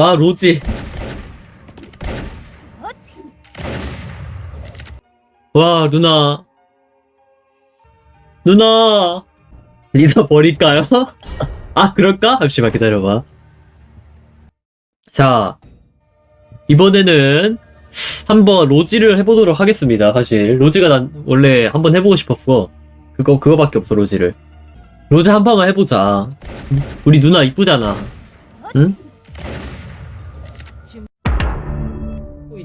와 로지. 와 누나. 누나. 리더 버릴까요? 아 그럴까? 잠시만 기다려봐. 자 이번에는 한번 로지를 해보도록 하겠습니다 사실. 로지가 난 원래 한번 해보고 싶었어. 그거 그거밖에 없어 로지를. 로지 한 판만 해보자. 우리 누나 이쁘잖아. 응?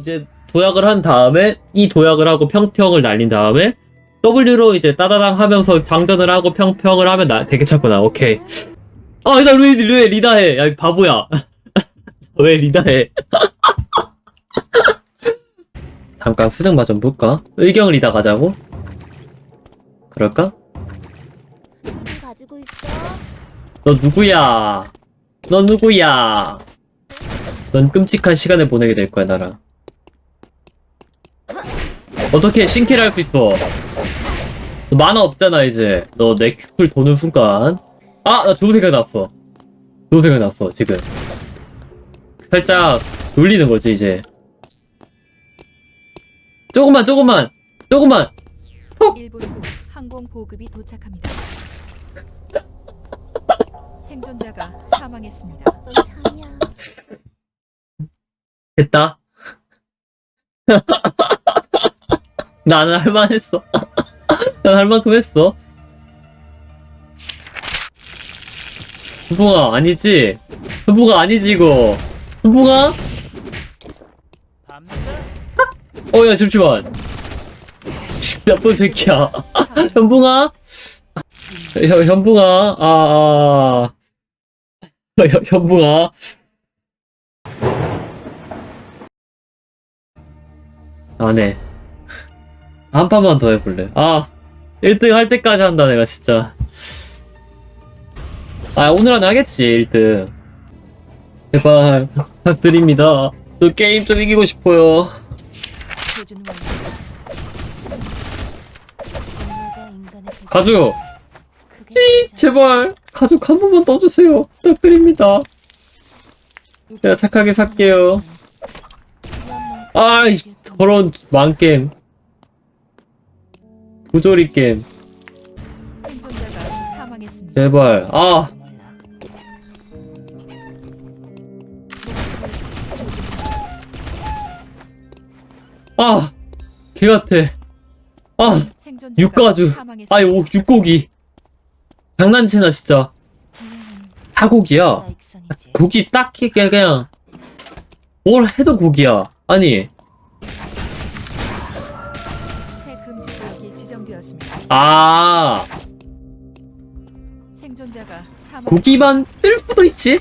이제 도약을 한 다음에 이 도약을 하고 평평을 날린 다음에 W로 이제 따다당 하면서 장전을 하고 평평을 하면 나 되게 찾구나 오케이. 아 나 왜 왜 리다해? 야 바보야. 왜 리다해? 잠깐 수정마 좀 볼까? 의경 리다 가자고? 그럴까? 가지고 있어. 너 누구야? 너 누구야? 넌 끔찍한 시간을 보내게 될 거야 나랑 어떻게 신키를 할 수 있어? 너 만화 없잖아 이제. 너 내 큐풀 도는 순간. 아 나 좋은 생각 났어. 좋은 생각 났어 지금. 살짝 돌리는 거지 이제. 조금만 조금만 조금만. 1분 후 항공 보급이 도착합니다. 생존자가 사망했습니다. 넌 상이야. 됐다 나는 할만했어. 난 할만큼 했어. 후붕아 아니지? 후붕아 아니지 이거. 후붕아 어야 잠시만. 나쁜 새끼야. 현붕아? 현, 현붕아? 아, 아. 현, 현붕아? 안 해 한 판만 더 해볼래. 아 1등 할 때까지 한다 내가 진짜. 아 오늘 안에 하겠지 1등. 제발 부탁드립니다. 저 게임 좀 이기고 싶어요. 가장 제발 가족 한 번만 떠주세요. 부탁드립니다. 내가 착하게 살게요. 아이. 저런 망게 임 부조리 게임 생존자가 사망했습니다. 제발 아 아, 개 같아. 아, 생존자가 육가주. 사망했습니다. 아이, 오, 육고기. 장난치나, 진짜. 나 익선이지. 고기 딱히 그냥, 뭘 해도 고기야. 아니, 구역이 지정되었습니다. 아, 생존자가 사망. 고기만 뜰 수도 있지?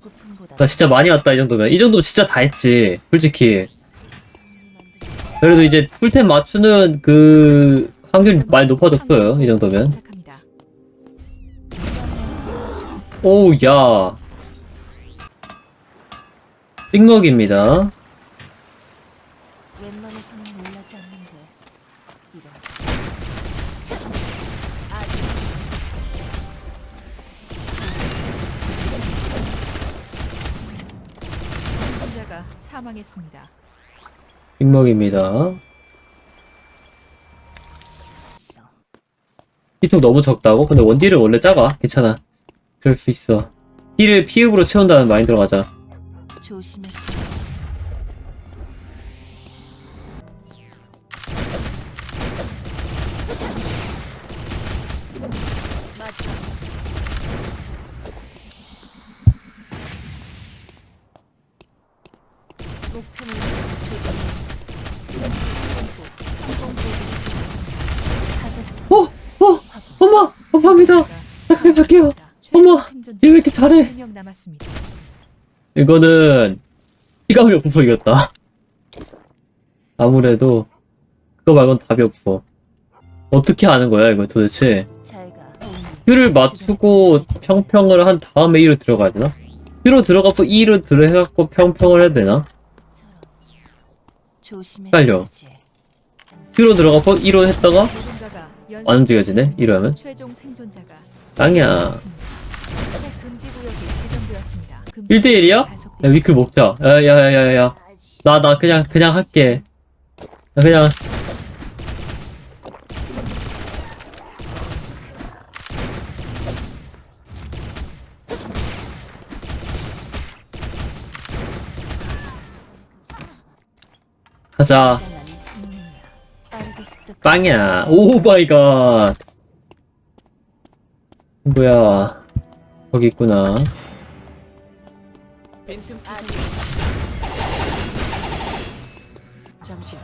부품보다 나 진짜 많이 왔다, 이 정도면. 이 정도면 진짜 다 했지. 솔직히. 그래도 이제 풀템 맞추는 그, 확률이 많이 높아졌어요. 이 정도면. 도착합니다. 오우, 야. 찍먹입니다. 사망했습니다. 아니었어. 피통 너무 적다고? 근데 원딜은 원래 작아. 괜찮아. 그럴 수 있어. 힐을 피읍으로 채운다는 마인드로 가자. 조심했어 감사합니다! 착하게 갈게요. 어머, 얘왜 이렇게 잘해? 3명 남았습니다. 이거는 시간이 없어서 이겼다. 아무래도 그거 말고는 답이 없어. 어떻게 하는 거야 이거 도대체? Q를 맞추고 평평을 한 다음에 E로 들어가야 되나? Q로 들어가서 E로 들어해갖고 평평을 해야 되나? 조심했어야지. Q로 들어가서 E로 했다가 누군가가 연쇄 안 움직여지네? 이러면? 땅이야. 새 금지 구역이 지정되었습니다. 금지 1대1이야? 야. 위크 먹자. 야, 야, 야, 야, 야. 나, 나 그냥, 그냥 할게. 나 그냥. 가자. 빵이야. 오 마이 갓. 뭐야. 거기 있구나. 잠시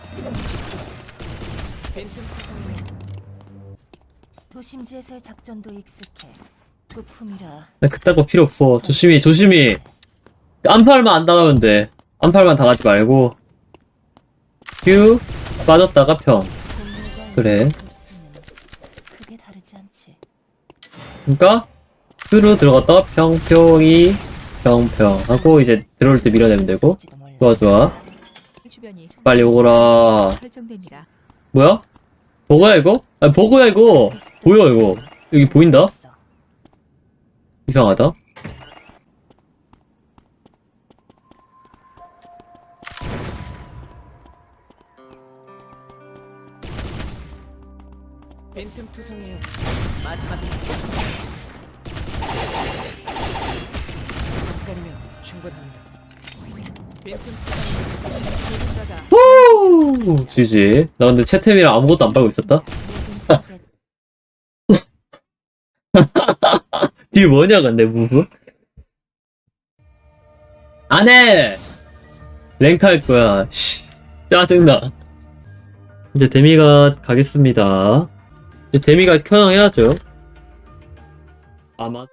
도심지에서의 작전도 익숙해. 부품이라 나 그딴 거 필요 없어. 조심히, 조심히. 암살만 안 당하면 돼. 암살만 당하지 말고. 큐, 빠졌다가 평. 그래. 크게 다르지 않지. 그니까, 큐로 들어갔다가 평, 평이, 평, 평. 하고 이제 들어올 때 밀어내면 되고. 있을지도 몰라. 좋아, 좋아. 주변이 빨리 오거라. 뭐야? 버거야, 이거? 아, 버거야, 이거. 보여, 이거. 여기 보인다? 이상하다. 후! 지지. 나 근데 채템이랑 아무것도 안 빨고 있었다? 딜 뭐냐, 근데, 무브? 안 해! 랭크 할 거야. 씨. 짜증나. 이제 데미가 가겠습니다. 이제 데미가 켜양해야죠. 아마.